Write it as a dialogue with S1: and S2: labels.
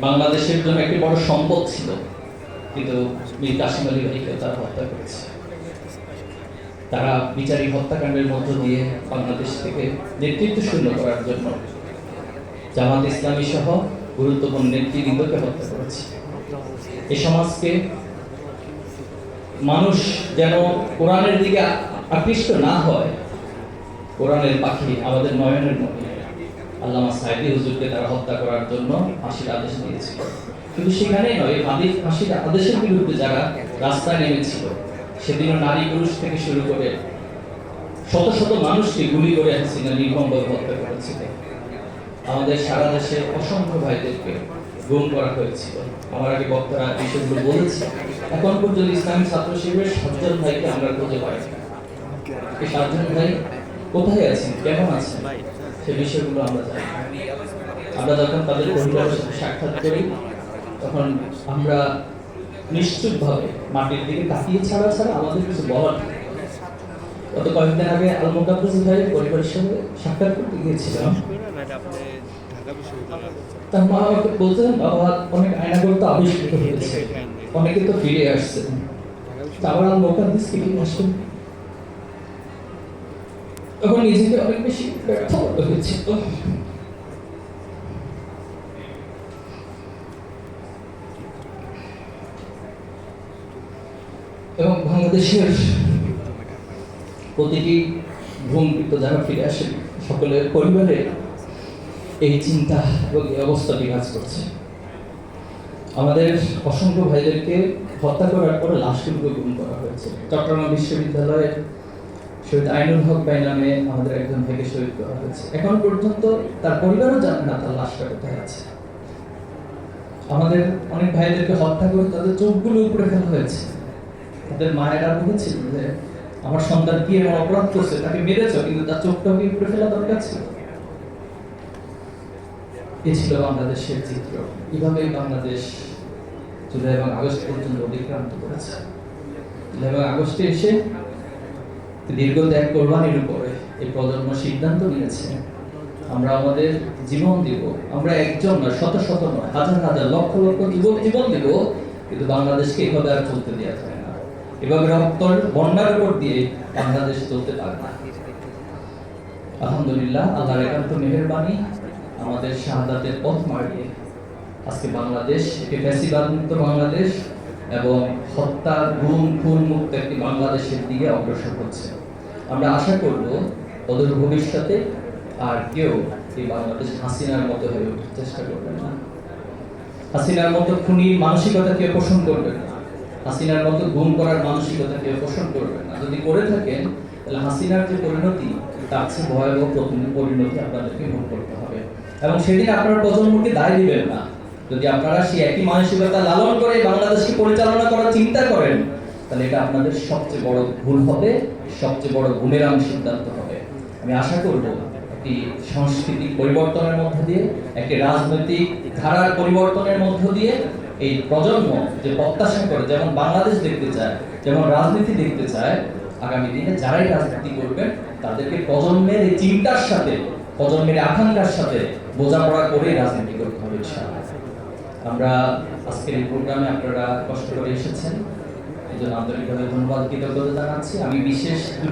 S1: বাংলাদেশের জন্য একটি বড় সম্পদ ছিল। কিন্তু মীর আলী তারা হত্যা করেছে। তারা বিচারিক হত্যাকাণ্ডের মধ্য দিয়ে বাংলাদেশ থেকে নেতৃত্ব শূন্য করার জন্য জামাত ইসলামী সহ গুরুত্বপূর্ণ নেতৃবৃন্দকে হত্যা করেছে। এ সমাজকে মানুষ যেন কোরআনের দিকে আকৃষ্ট না হয়, কোরআনের পাখি আমাদের নয়নের মধ্যে আল্লামা সাইদি হুজুরকে তারা হত্যা করার জন্য ফাঁসির আদেশ দিয়েছিল। কিন্তু সেখানে নয় ফাঁসির ফাঁসির আদেশের বিরুদ্ধে যারা রাস্তায় নেমেছিল, সেদিনও নারী পুরুষ থেকে শুরু করে শত শত মানুষকে গুলি করে হাসিনা নির্মমভাবে হত্যা করেছিল। আমাদের সারা দেশে অসংখ্য ভাইদেরকে গুম করা হয়েছিল। আমার আগে বক্তারা বিষয়গুলো বলেছে। এখন পর্যন্ত ইসলামী ছাত্র শিবিরের সাতজন ভাইকে আমরা খুঁজে পাই। সাতজন ভাই কোথায় আছেন? কেমন আছেন? সে বিষয়গুলো আমরা জানি। আমরা যখন তাদের পরিবারের সাক্ষাৎ করি, তখন আমরা নিশ্চুপভাবে মাটির দিকে তাকিয়ে ছাড়া ছাড়া আমাদের কিছু বলার গত কয়েকদিন আগে আল মোকাব্বাস ভাইয়ের পরিবারের সঙ্গে সাক্ষাৎ করতে গিয়েছিলাম। তার মা আমাকে বলতেন, বাবা, অনেক আয়নাগর তো আবিষ্কৃত হয়েছে। অনেকে তো ফিরে আসছে আবার আল মোকাব্বাসকে ফিরে আসেন তখন নিজেকে অনেক বেশি ব্যর্থ হয়েছিল এবং বাংলাদেশের প্রতিটি ভূমিকৃত যারা ফিরে আসেন সকলের পরিবারে এই চিন্তা এবং এই অবস্থা বিরাজ করছে। আমাদের অসংখ্য ভাইদেরকে হত্যা করার পরে লাশগুলোকে গুম করা হয়েছে। চট্টগ্রাম বিশ্ববিদ্যালয়ে শহীদ আইনুল হক ভাই নামে আমাদের একজন ভাইকে শহীদ করা হয়েছে। এখন পর্যন্ত তার পরিবারও জানে না তার লাশটা কোথায় আছে? আমাদের অনেক ভাইদেরকে হত্যা করে তাদের চোখগুলো উপরে ফেলা হয়েছে। তাদের মায়েরা বলেছিল যে, আমার সন্তান কি এমন অপরাধ করছে? তাকে মেরেছ, কিন্তু তার চোখটাও কি উপরে ফেলা দরকার ছিল? এ ছিল বাংলাদেশের চিত্র। কীভাবে বাংলাদেশ জুলাই এবং আগস্ট পর্যন্ত অতিক্রান্ত করেছে। জুলাই এবং আগস্টে এসে দীর্ঘ ত্যাগ কোরবানির উপরে এই প্রজন্ম সিদ্ধান্ত নিয়েছে। আমরা আমাদের জীবন দিব। আমরা একজন নয়, শত শত নয়, হাজার হাজার লক্ষ লক্ষ জীবন জীবন দিব, কিন্তু বাংলাদেশকে এভাবে আর চলতে দেওয়া যায় না। এভাবে রক্তর বন্যার উপর দিয়ে বাংলাদেশ চলতে পারে না। আলহামদুলিল্লাহ, আল্লাহর একান্ত মেহেরবানি, আমাদের শাহাদাতের পথ মারিয়ে আজকে বাংলাদেশ, একটি ফ্যাসিবাদ মুক্ত বাংলাদেশ এবং হত্যা, গুম, খুন মুক্ত একটি বাংলাদেশের দিকে অগ্রসর হচ্ছে আমরা আশা করব অদূর ভবিষ্যতে আর কেউ এই বাংলাদেশ হাসিনার মতো হয়ে ওঠার চেষ্টা করবেন না। হাসিনার মতো খুনির মানসিকতা কেউ পোষণ করবেন না। হাসিনার মতো গুম করার মানসিকতা কেউ পোষণ করবেন না। যদি করে থাকেন, তাহলে হাসিনার যে পরিণতি, তার চেয়ে ভয়াবহ পরিণতি আপনাদেরকে ভোগ করতে হবে। এবং সেদিন আপনার প্রজন্মকে দায় দিবেন না। যদি আপনারা সেই একই মানসিকতা লালন করে বাংলাদেশকে পরিচালনা করার চিন্তা করেন, তাহলে এটা আপনাদের সবচেয়ে বড় ভুল হবে, সবচেয়ে বড় বুমেরাং সিদ্ধান্ত হবে আমি আশা করব একটি সাংস্কৃতিক পরিবর্তনের মধ্য দিয়ে, একটি রাজনৈতিক ধারার পরিবর্তনের মধ্য দিয়ে এই প্রজন্ম যে প্রত্যাশা করে, যেমন বাংলাদেশ দেখতে চায়, যেমন রাজনীতি দেখতে চায়, আগামী দিনে যারাই রাজনীতি করবেন, তাদেরকে প্রজন্মের এই চিন্তার সাথে, প্রজন্মের আকাঙ্ক্ষার সাথে বোঝাপড়া করে রাজনীতি করতে হবে, ইনশাআল্লাহ। আমরা আজকের এই প্রোগ্রামে আপনারা কষ্ট করে এসেছেন। এই জন্য আন্তরিকভাবে ধন্যবাদ, কৃতজ্ঞতা জানাচ্ছি। আমি বিশেষ দুটি